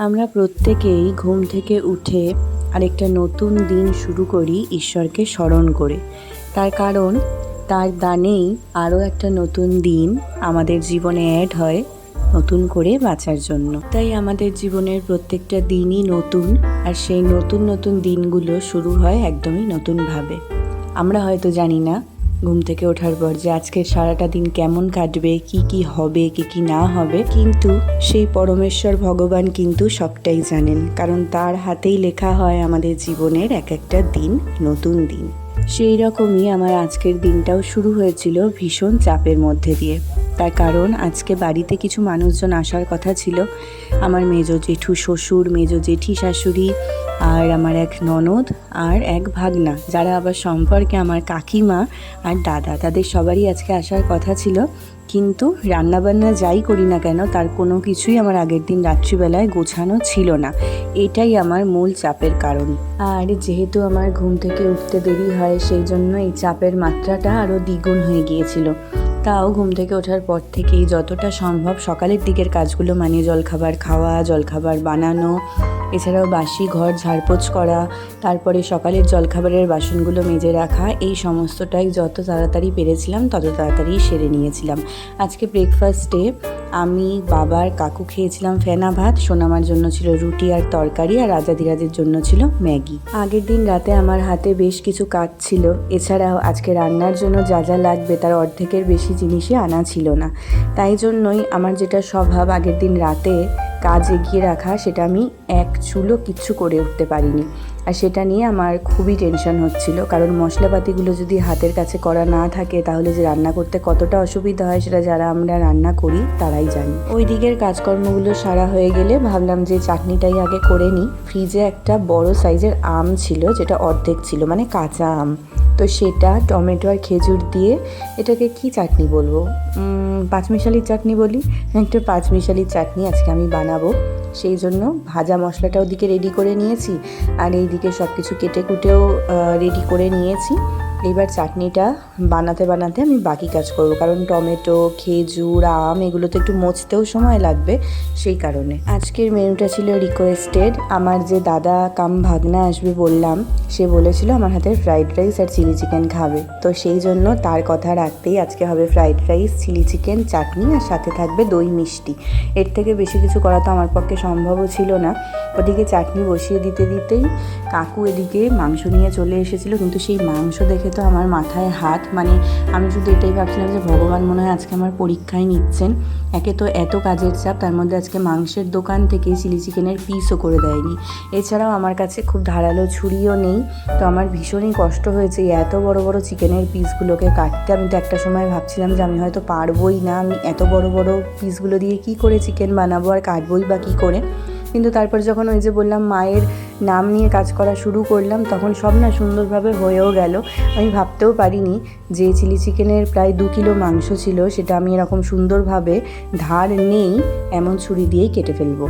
আমরা প্রত্যেকেই ঘুম থেকে উঠে আরেকটা নতুন দিন শুরু করি ঈশ্বরকে স্মরণ করে। তার কারণ, তার দানেই আরও একটা নতুন দিন আমাদের জীবনে অ্যাড হয় নতুন করে বাঁচার জন্য। তাই আমাদের জীবনের প্রত্যেকটা দিনই নতুন আর সেই নতুন নতুন দিনগুলো শুরু হয় একদমই নতুনভাবে। আমরা হয়তো জানি না ঘুম থেকে ওঠার পর যে আজকের সারাটা দিন কেমন কাটবে, কি কি হবে, কি কি না হবে, কিন্তু সেই পরমেশ্বর ভগবান কিন্তু সবটাই জানেন, কারণ তার হাতেই লেখা হয় আমাদের জীবনের এক একটা দিন, নতুন দিন। সেই রকমই আমার আজকের দিনটাও শুরু হয়েছিল ভীষণ চাপের মধ্যে দিয়ে। তার কারণ আজকে বাড়িতে কিছু মানুষজন আসার কথা ছিল। আমার মেজো জেঠু শ্বশুর, মেজো জেঠি শাশুড়ি আর আমার এক ননদ আর এক ভাগনা, যারা আবার সম্পর্কে আমার কাকিমা আর দাদা, তাদের সবারই আজকে আসার কথা ছিল। কিন্তু রান্নাবান্না যাই করি না কেন, তার কোনো কিছুই আমার আগের দিন রাত্রিবেলায় গোছানো ছিল না। এটাই আমার মূল চাপের কারণ। আর যেহেতু আমার ঘুম থেকে উঠতে দেরি হয়, সেই জন্য এই চাপের মাত্রাটা আরও দ্বিগুণ হয়ে গিয়েছিল। তাও ঘুম থেকে ওঠার পর থেকেই যতটা সম্ভব সকালের দিকের কাজগুলো মানে জলখাবার খাওয়া, জলখাবার বানানো, এছাড়াও বাসি ঘর, ঝাড়পোছ করা, তারপরে সকালের জলখাবারের বাসনগুলো মেজে রাখা, এই সমস্তটাই যত তাড়াতাড়ি পেরেছিলাম তত তাড়াতাড়ি সেরে নিয়েছিলাম। আজকে ব্রেকফাস্টে আমি বাবার কাকু খেয়েছিলাম ফেনা ভাত, সোনামার জন্য ছিল রুটি আর তরকারি আর রাজা রাজাদিরাজের জন্য ছিল ম্যাগি। আগের দিন রাতে আমার হাতে বেশ কিছু কাজ ছিল। এছাড়াও আজকে রান্নার জন্য যা যা লাগবে তার অর্ধেকের বেশি জিনিসই আনা ছিল না। তাই জন্যই আমার যেটা স্বভাব আগের দিন রাতে কাজ এগিয়ে রাখা সেটা আমি এক চুলো কিচ্ছু করে উঠতে পারিনি। আর সেটা নিয়ে আমার খুবই টেনশন হচ্ছিল। কারণ মশলাপাতিগুলো যদি হাতের কাছে করা না থাকে, তাহলে যে রান্না করতে কতটা অসুবিধা হয় সেটা যারা আমরা রান্না করি, তারাই জানি। ওই দিকের কাজকর্মগুলো সারা হয়ে গেলে ভাবলাম যে চাটনিটাই আগে করে নিই। ফ্রিজে একটা বড় সাইজের আম ছিল, যেটা অর্ধেক ছিল মানে কাঁচা আম। তো সেটা টমেটো আর খেজুর দিয়ে এটাকে কি চাটনি বলব? পাঁচমিশালির চাটনি বলি? একটা পাঁচমিশালির চাটনি আজকে আমি বানাবো। সেই জন্য ভাজা মশলাটা ওদিকে রেডি করে নিয়েছি। আর এইদিকে সব কিছু কেটে কুটেও রেডি করে নিয়েছি। এবার চাটনিটা বানাতে বানাতে আমি বাকি কাজ করব। কারণ টমেটো, খেজুর, আম এগুলো তো একটু মচতেও সময় লাগবে সেই কারণে। আজকের মেনুটা ছিল রিকোয়েস্টেড আমার যে দাদা কাম ভাগনা আসবে বললাম, সে বলেছিল আমার হাতের ফ্রাইড রাইস আর চিলি চিকেন খাবে। তো সেই জন্য তার কথা রাখতেই আজকে হবে ফ্রাইড রাইস চিলি চিকেন চাটনি আর সাথে থাকবে দই মিষ্টি। এর থেকে বেশি কিছু করা তো আমার পক্ষে সম্ভবও ছিল না। ওদিকে চাটনি বসিয়ে দিতে দিতেই কাকু এদিকে মাংস নিয়ে চলে এসেছিল, কিন্তু সেই মাংস দেখে তো আমার মাথায় হাত। মানে আমি শুধু এটাই ভাবছিলাম যে ভগবান মনে হয় আজকে আমার পরীক্ষায় নিচ্ছেন। একে তো এত কাজের চাপ, তার মধ্যে আজকে মাংসের দোকান থেকে চিলি চিকেনের পিসও করে দেয়নি। এছাড়াও আমার কাছে খুব ধারালো ছুরিও নেই, তো আমার ভীষণই কষ্ট হয়েছে এত বড় বড় চিকেনের পিসগুলোকে কাটতে। আমি তো একটা সময় ভাবছিলাম যে আমি হয়তো পারবোই না, আমি এত বড় বড় পিসগুলো দিয়ে কি করে চিকেন বানাবো আর কাটবোই বা কী করে? কিন্তু তারপর যখন ওই যে বললাম মায়ের নাম নিয়ে কাজ করা শুরু করলাম, তখন সব না সুন্দরভাবে হয়েও গেল। আমি ভাবতেও পারিনি যে চিলি চিকেনের প্রায় দু কিলো মাংস ছিল, সেটা আমি এরকম সুন্দরভাবে ধার নেই, এমন ছুরি দিয়েই কেটে ফেলব।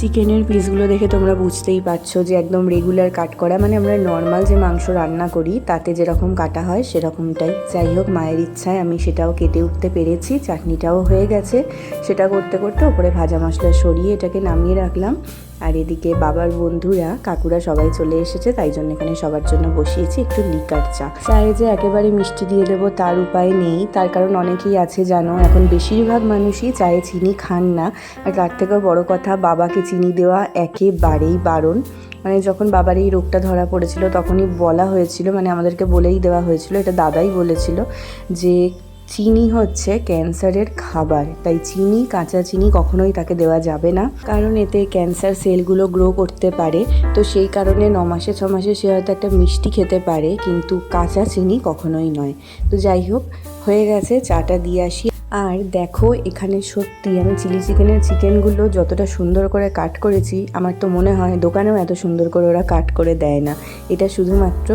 চিকেনের পিসগুলো দেখে তোমরা বুঝতেই পারছ যে একদম রেগুলার কাট করা। মানে আমরা নর্মাল যে মাংস রান্না করি, তাতে যেরকম কাটা হয় সেরকমটাই। যাই হোক, মায়ের ইচ্ছায় আমি সেটাও কেটে উঠতে পেরেছি, চাটনিটাও হয়ে গেছে। সেটা করতে করতে ওপরে ভাজা মশলা সরিয়ে এটাকে নামিয়ে রাখলাম। আর এদিকে বাবার বন্ধুরা, কাকুরা সবাই চলে এসেছে, তাই জন্য এখানে সবার জন্য বসিয়েছি একটু লিকার চা। চায়ে যে একেবারে মিষ্টি দিয়ে দেবো তার উপায় নেই, তার কারণ অনেকেই আছে জানো, এখন বেশিরভাগ মানুষই চায়ে চিনি খান না। আর তার থেকেও বড় কথা, বাবাকে চিনি দেওয়া একেবারেই বারণ। মানে যখন বাবার এই রোগটা ধরা পড়েছিল, তখনই বলা হয়েছিল মানে আমাদেরকে বলেই দেওয়া হয়েছিল, এটা দাদাই বলেছিল যে চিনি হচ্ছে ক্যান্সারের খাবার। তাই চিনি, কাঁচা চিনি কখনোই তাকে দেওয়া যাবে না। কারণ এতে ক্যান্সার সেলগুলো গ্রো করতে পারে। তো সেই কারণে ন মাসে, ছ মাসে সে হয়তো একটা মিষ্টি খেতে পারে। কিন্তু কাঁচা চিনি কখনোই নয়। তো যাই হোক, হয়ে গেছে, চাটা দিয়ে আসি। আর দেখো, এখানে সত্যি আমি চিলি চিকেনের চিকেনগুলো যতটা সুন্দর করে কাট করেছি, আমার তো মনে হয় দোকানেও এত সুন্দর করে ওরা কাট করে দেয় না। এটা শুধুমাত্র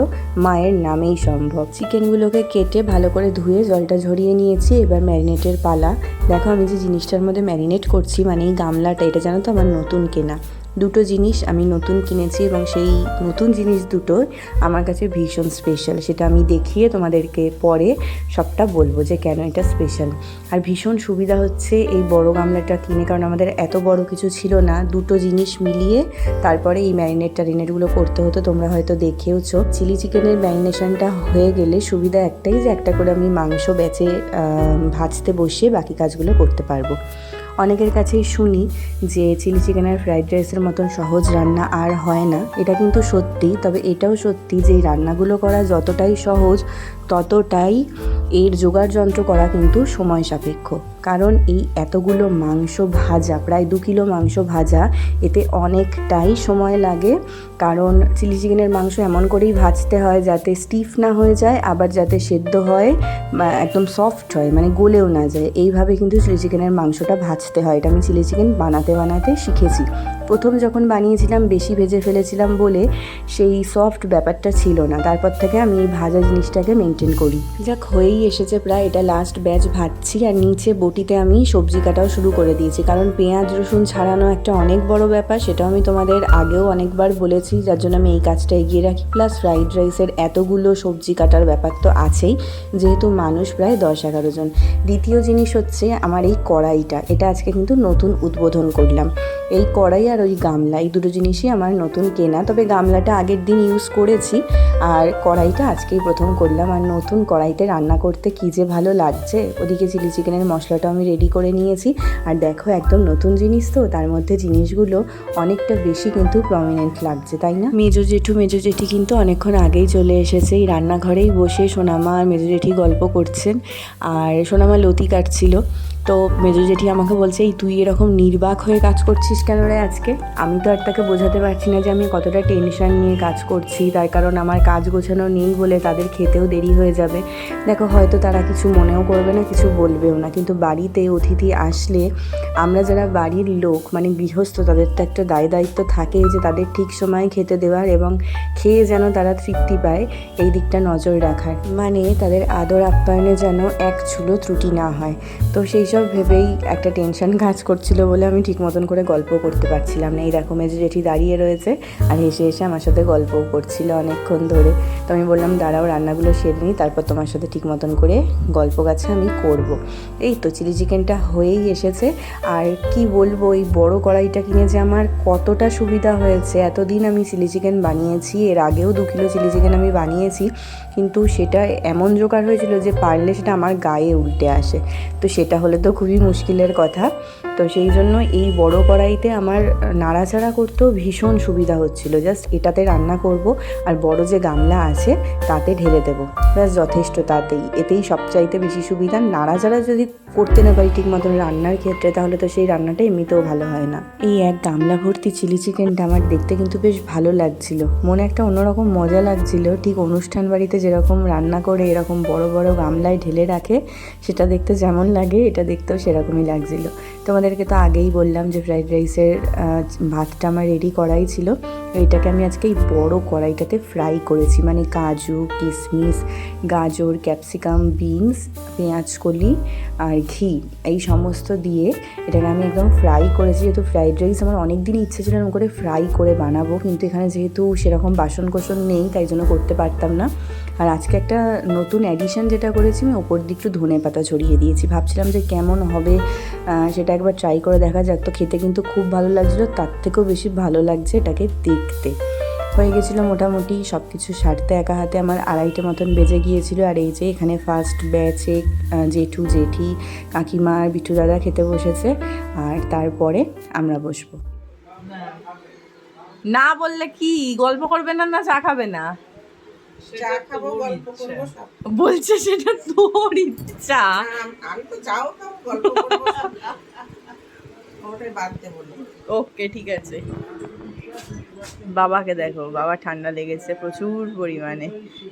মায়ের নামেই সম্ভব। চিকেনগুলোকে কেটে ভালো করে ধুয়ে জলটা ঝরিয়ে নিয়েছি, এবার ম্যারিনেটের পালা। দেখো আমি যে জিনিসটার মধ্যে ম্যারিনেট করছি মানে এই গামলাটা, এটা জানো তো আমার নতুন কেনা। দুটো জিনিস আমি নতুন কিনেছি এবং সেই নতুন জিনিস দুটো আমার কাছে ভীষণ স্পেশাল সেটা আমি দেখিয়ে তোমাদেরকে পরে সবটা বলব যে কেন এটা স্পেশাল আর ভীষণ সুবিধা হচ্ছে এই বড় গামলাটা কিনে, কারণ আমাদের এত বড় কিছু ছিল না। দুটো জিনিস মিলিয়ে তারপরে এই ম্যারিনেট ট্যারিনেটগুলো করতে হতো, তোমরা হয়তো দেখেওছো। চিলি চিকেনের ম্যারিনেশনটা হয়ে গেলে সুবিধা একটাই যে একটা করে আমি মাংস বেচে ভাজতে বসিয়ে বাকি কাজগুলো করতে পারব। অনেকের কাছেই শুনি যে চিলি চিকেন আর ফ্রাইড রাইসের মতন সহজ রান্না আর হয় না। এটা কিন্তু সত্যি, তবে এটাও সত্যি যে রান্নাগুলো করা যতটাই সহজ, ততটাই এর জোগাড় যন্ত্র করা কিন্তু সময় সাপেক্ষ। কারণ এই এতগুলো মাংস ভাজা, প্রায় দু কিলো মাংস ভাজা, এতে অনেকটাই সময় লাগে। কারণ চিলি চিকেনের মাংস এমন করেই ভাজতে হয় যাতে স্টিফ না হয়ে যায়, আবার যাতে সেদ্ধ হয় একদম সফট হয় মানে গলেও না যায়। এইভাবে কিন্তু চিলি চিকেনের মাংসটা ভাজতে হয়। এটা আমি চিলি চিকেন বানাতে বানাতে শিখেছি। প্রথম যখন বানিয়েছিলাম, বেশি ভেজে ফেলেছিলাম বলে সেই সফট ব্যাপারটা ছিল না। তারপর থেকে আমি এই ভাজা জিনিসটাকে মেনটেন করি। যাক, হয়েই এসেছে প্রায়। এটা লাস্ট ব্যাচ ভাজছি আর নিচে বটিতে আমি সবজি কাটাও শুরু করে দিয়েছি। কারণ পেঁয়াজ, রসুন ছাড়ানো একটা অনেক বড় ব্যাপার, সেটাও আমি তোমাদের আগেও অনেকবার বলেছি, যার জন্য আমি এই কাজটা এগিয়ে রাখি। প্লাস ফ্রাইড রাইসের এতগুলো সবজি কাটার ব্যাপার তো আছেই, যেহেতু মানুষ প্রায় দশ এগারো জন। দ্বিতীয় জিনিস হচ্ছে আমার এই কড়াইটা। এটা আজকে কিন্তু নতুন উদ্বোধন করলাম। এই কড়াই আর ওই গামলা, এই দুটো জিনিসই আমার নতুন কেনা। তবে গামলাটা আগের দিন ইউজ করেছি, আর কড়াইটা আজকেই প্রথম করলাম। আর নতুন কড়াইতে রান্না করতে কী যে ভালো লাগছে, ওদিকে চিলি চিকেনের মশলাটা আমি রেডি করে নিয়েছি। আর দেখো, একদম নতুন জিনিস তো, তার মধ্যে জিনিসগুলো অনেকটা বেশি কিন্তু প্রমিনেন্ট লাগছে, তাই না? মেজো জেঠু, মেজো জেঠি কিন্তু অনেকক্ষণ আগেই চলে এসেছে। এই রান্নাঘরেই বসে সোনামা আর মেজো জেঠি গল্প করছেন। আর সোনামা লতি কাটছিল। তো মেজো জেঠি আমাকে বলছে, এই তুই এরকম নির্বাক হয়ে কাজ করছিস কেন রে আজকে? আমি তো আর তাকে বোঝাতে পারছি না যে আমি কতটা টেনশন নিয়ে কাজ করছি। তার কারণ আমার কাজ গোছানো নেই বলে তাদের খেতেও দেরি হয়ে যাবে। দেখো, হয়তো তারা কিছু মনেও করবে না, কিছু বলবেও না। কিন্তু বাড়িতে অতিথি আসলে আমরা যারা বাড়ির লোক মানে গৃহস্থ, তাদের তো একটা দায় দায়িত্ব থাকে যে তাদের ঠিক সময়ে খেতে দেওয়ার এবং খেয়ে যেন তারা তৃপ্তি পায়, এই দিকটা নজর রাখার। মানে তাদের আদর আপ্যায়নে যেন এক চুলো ত্রুটি না হয়। তো সেই সব ভেবেই একটা টেনশন কাজ করছিল বলে আমি ঠিক মতন করে গল্প করতে পারছিলাম না। এই দেখো মেজো জেঠি দাঁড়িয়ে রয়েছে, আর হেসে হেসে আমার সাথে গল্পও করছিল অনেকক্ষণ ধরে। তো আমি বললাম, দাঁড়াও, রান্নাগুলো সেরে নিই, তারপর তোমার সাথে ঠিক মতন করে গল্প গাছে আমি করব। এই তো চিলি চিকেনটা হয়েই এসেছে। আর কি বলব, এই বড় কড়াইটা কিনে যে আমার কতটা সুবিধা হয়েছে। এতদিন আমি চিলি চিকেন বানিয়েছি, এর আগেও দু কিলো চিলি চিকেন আমি বানিয়েছি, কিন্তু সেটা এমন জোগাড় হয়েছিল যে পারলে সেটা আমার গায়ে উল্টে আসে। তো সেটা হলে তো খুবই মুশকিলের কথা। তো সেই জন্য এই বড় কড়াইতে আমার নাড়াচাড়া করতেও ভীষণ সুবিধা হচ্ছিল। জাস্ট এটাতে রান্না করব আর বড় যে গামলা আছে তাতে ঢেলে দেবো। ব্যাস, যথেষ্ট তাতেই। এতেই সবচাইতে বেশি সুবিধা। নাড়াচাড়া যদি করতে না পারি ঠিক মতন রান্নার ক্ষেত্রে, তাহলে তো সেই রান্নাটা এমনিতেও ভালো হয় না। এই এক গামলা ভর্তি চিলি চিকেনটা আমার দেখতে কিন্তু বেশ ভালো লাগছিল। মনে একটা অন্যরকম মজা লাগছিল। ঠিক অনুষ্ঠান বাড়িতে যেরকম রান্না করে এরকম বড় বড় গামলায় ঢেলে রাখে, সেটা দেখতে যেমন লাগে, এটা দেখতেও সেরকমই লাগছিল। তোমাদেরকে তো আগেই বললাম যে ফ্রাইড রাইসের ভাতটা আমার রেডি করাই ছিল। এইটাকে আমি আজকে এই বড়ো কড়াইটাতে ফ্রাই করেছি। মানে কাজু কিশমিশ গাজর ক্যাপসিকাম বিনস পেঁয়াজ, কলি আর ঘি, এই সমস্ত দিয়ে এটাকে আমি একদম ফ্রাই করেছি। যেহেতু ফ্রাইড রাইস আমার অনেক দিনই ইচ্ছে ছিল এরকম করে ফ্রাই করে বানাবো। কিন্তু এখানে যেহেতু সেরকম বাসন কোসন নেই, তাই জন্য করতে পারতাম না। আর আজকে একটা নতুন অ্যাডিশন যেটা করেছি, আমি ওপর দিকে একটু ধনে পাতা ছড়িয়ে দিয়েছি। ভাবছিলাম যে কেমন হবে সেটা একবার ট্রাই করে দেখা যাক। তো খেতে কিন্তু খুব ভালো লাগছিল, তার থেকেও বেশি ভালো লাগছে এটাকে দেখতে। হয়ে গেছিল মোটামুটি সব কিছু সারতে একা হাতে আমার আড়াইটে মতন বেজে গিয়েছিল। আর এই যে এখানে ফার্স্ট ব্যাচে জেঠু, জেঠি, কাকিমা আর বিটু দাদা খেতে বসেছে। আর তারপরে আমরা বসবো। না বললে কি? গল্প করবে না না চা খাবে না? বলছে সেটা তোর ইচ্ছা। আমি তো চাও গল্প ওকে ঠিক আছে। বাবাকে দেখো বাবা ঠান্ডা লেগেছে প্রচুর পরিমাণে।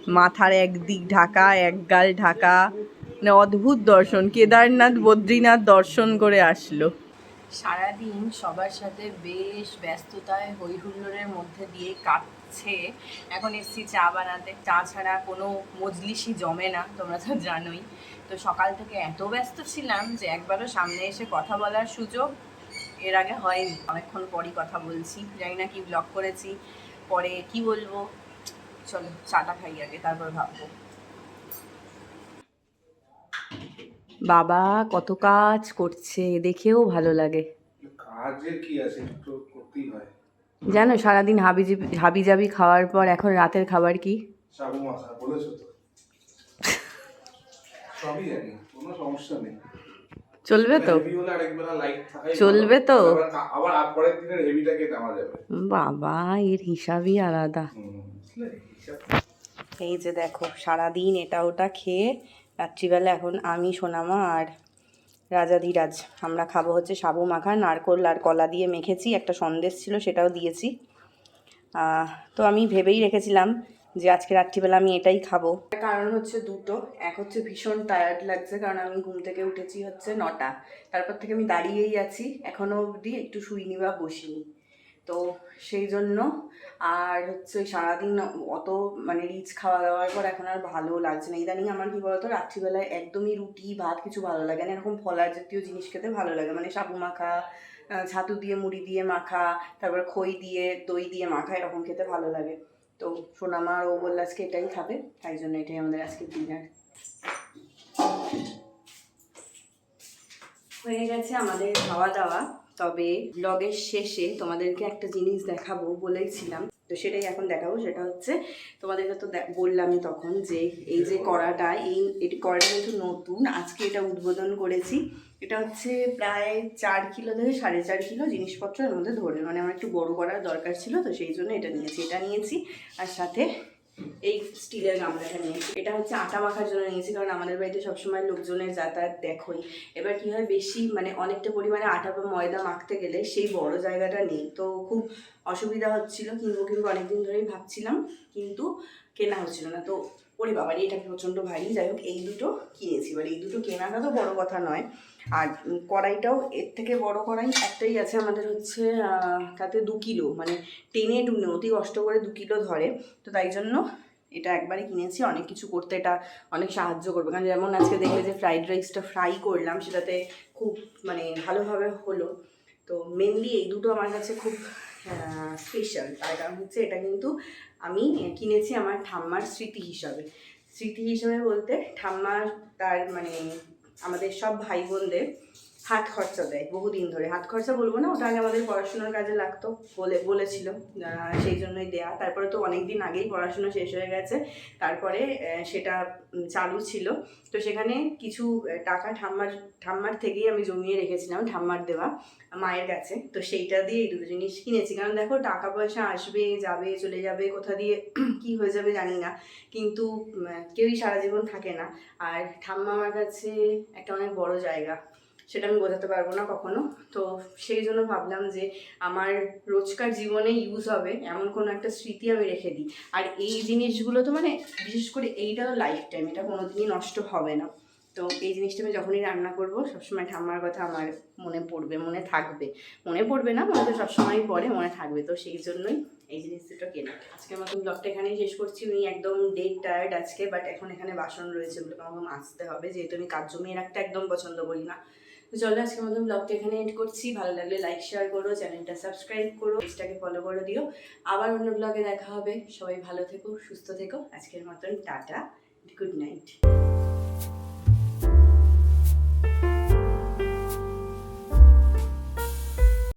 মাথার একদিক ঢাকা এক গাল ঢাকা। মানে অদ্ভুত দর্শন কেদারনাথ বদ্রীনাথ দর্শন করে আসলো। সারাদিন সবার সাথে বেশ ব্যস্ততায় হই হুল্লোড়ের মধ্যে দিয়ে কাটছে এখন এসছি চা বানাতে। চা ছাড়া কোনো মজলিসই জমে না, তোমরা তো জানোই। তো সকাল থেকে এত ব্যস্ত ছিলাম যে একবারও সামনে এসে কথা বলার সুযোগ এর আগে হয়নি। অনেকক্ষণ পরই কথা বলছি। জানি না কি ব্লগ করেছি, পরে কি বলব। চলো, চাটা খাই আগে, তারপর ভাববো। বাবা, কত কাজ করছে, দেখেও ভালো লাগে। কাজের কি আছে একটু জানো সারাদিন হাবি হাবি জাবি খাওয়ার পর এখন রাতের খাবার কি? চলবে তো। চলবে তো? বাবা এর হিসাবই আলাদা। এই যে দেখো সারাদিন এটা ওটা খেয়ে রাত্রিবেলা এখন আমি সোনামা আর রাজাধিরাজ আমরা খাব হচ্ছে সাবু মাখা, নারকোল আর কলা দিয়ে মেখেছি, একটা সন্দেশ ছিল সেটাও দিয়েছি। তো আমি ভেবেই রেখেছিলাম যে আজকে রাত্রিবেলা আমি এটাই খাব। কারণ হচ্ছে দুটো, এক হচ্ছে ভীষণ টায়ার্ড লাগছে, কারণ আমি ঘুম থেকে উঠেছি হচ্ছে নটা। তারপর থেকে আমি দাঁড়িয়েই আছি এখনও অবধি একটু শুইনি বা বসিনি। তো সেই জন্য। আর হচ্ছে সারাদিন অত মানে রিচ খাওয়া দাওয়ার পর এখন আর ভালো লাগছে না। ইদানিং আমার কি বলতো, রাত্রিবেলায় একদমই রুটি, ভাত কিছু ভালো লাগে না। এরকম ফলার জাতীয় জিনিস খেতে ভালো লাগে। মানে সাবু মাখা ছাতু দিয়ে মুড়ি দিয়ে মাখা, তারপর খই দিয়ে, দই দিয়ে মাখা এরকম খেতে ভালো লাগে। তো সোনামা ও বলল আজকে এটাই খাবে, তাই জন্য এটাই আমাদের আজকে ডিনার হয়ে গেছে আমাদের খাওয়া দাওয়া। তবে ব্লগের শেষে তোমাদেরকে একটা জিনিস দেখাবো বলেছিলাম। তো সেটাই এখন দেখাবো, সেটা হচ্ছে তোমাদেরকে তো বললামই তখন যে এই যে কড়াটা, এই এটি কড়াটা কিন্তু নতুন, আজকে এটা উদ্বোধন করেছি। এটা হচ্ছে প্রায় চার কিলো থেকে সাড়ে চার কিলো জিনিসপত্র এর মধ্যে ধরে। মানে আমার একটু বড় করার দরকার ছিল, তো সেই জন্য এটা নিয়েছি এটা নিয়েছি। আর সাথে এই স্টিলের গামলাটা নিয়েছি। এটা হচ্ছে আটা মাখার জন্য নিয়েছি, কারণ আমাদের বাড়িতে সবসময় লোকজনের যাতায়াত দেখোই। এবার কী হয়, বেশি মানে অনেকটা পরিমাণে আটা বা ময়দা মাখতে গেলে সেই বড় জায়গাটা নেই। তো খুব অসুবিধা হচ্ছিল, কিনবো কিনবো অনেকদিন ধরেই ভাবছিলাম, কিন্তু কেনা হচ্ছিল না। তো ওরে বাবারই এটা প্রচণ্ড ভারী। যাই হোক, এই দুটো কিনেছি। এবার এই দুটো কেনাটা তো বড় কথা নয়। আর কড়াইটাও এর থেকে বড় কড়াই একটাই আছে আমাদের হচ্ছে তাতে দু কিলো মানে টেনে টুনে, অতি কষ্ট করে দু কিলো ধরে। তো তাই জন্য এটা একবারে কিনেছি, অনেক কিছু করতে এটা অনেক সাহায্য করবে। কারণ যেমন আজকে দেখলে যে ফ্রাইড রাইসটা ফ্রাই করলাম, সেটাতে খুব মানে ভালোভাবে হলো। তো মেনলি এই দুটো আমার কাছে খুব স্পেশাল তার কারণ হচ্ছে এটা কিন্তু আমি কিনেছি আমার ঠাম্মার স্মৃতি হিসাবে। স্মৃতি হিসাবে বলতে ঠাম্মার তার মানে আমাদের সব ভাই বোনদের হাত খরচা দেয়, বহুদিন ধরে। হাত খরচা বলব না, ওটা আগে আমাদের পড়াশোনার কাজে লাগতো, বলে, বলেছিল। সেই জন্যই দেয়া। তারপরে তো অনেক দিন আগেই পড়াশোনা শেষ হয়ে গেছে। তারপরে সেটা চালু ছিল। তো সেখানে কিছু টাকা ঠাম্মার ঠাম্মার থেকেই আমি জমিয়ে রেখেছিলাম, ঠাম্মার দেওয়া মায়ের কাছে। তো সেইটা দিয়ে এই দুটো জিনিস কিনেছি। কারণ দেখো, টাকা পয়সা আসবে, যাবে, চলে যাবে, কোথা দিয়ে, কি হয়ে যাবে জানি না। কিন্তু কেউই সারা জীবন থাকে না। আর ঠাম্মা আমার কাছে একটা অনেক বড় জায়গা। সেটা আমি বোঝাতে পারব না কখনো। তো সেই জন্য ভাবলাম যে আমার রোজকার জীবনে ইউজ হবে এমন কোনো একটা স্মৃতি আমি রেখে দিই। আর এই জিনিসগুলো তো মানে বিশেষ করে এইটাও লাইফ টাইম এটা কোনোদিনই নষ্ট হবে না। তো এই জিনিসটা আমি যখনই রান্না করব, সবসময় ঠাম্মার কথা আমার মনে পড়বে, মনে থাকবে। মনে পড়বে না, মনে তো সবসময় পড়ে, মনে থাকবে। তো সেই জন্যই এই জিনিস দুটো কেনা। আজকের মতন ব্লগটা এখানেই শেষ করছি। উনি একদম ডেট টায়ার্ড আজকে বাট এখন এখানে বাসন রয়েছে বলে আমাকে মাজতে হবে। যেহেতু আমি কাজ জমিয়ে রাখতে একদম পছন্দ করি না। তো চলো আজকের মতন ব্লগটা এখানে এন্ড করছি। ভালো লাগলে লাইক শেয়ার করো চ্যানেলটা সাবস্ক্রাইব করো পেজটাকে ফলো করে দিও। আবার অন্য ব্লগে দেখা হবে। সবাই ভালো থেকো, সুস্থ থেকো। আজকের মতন টাটা গুড নাইট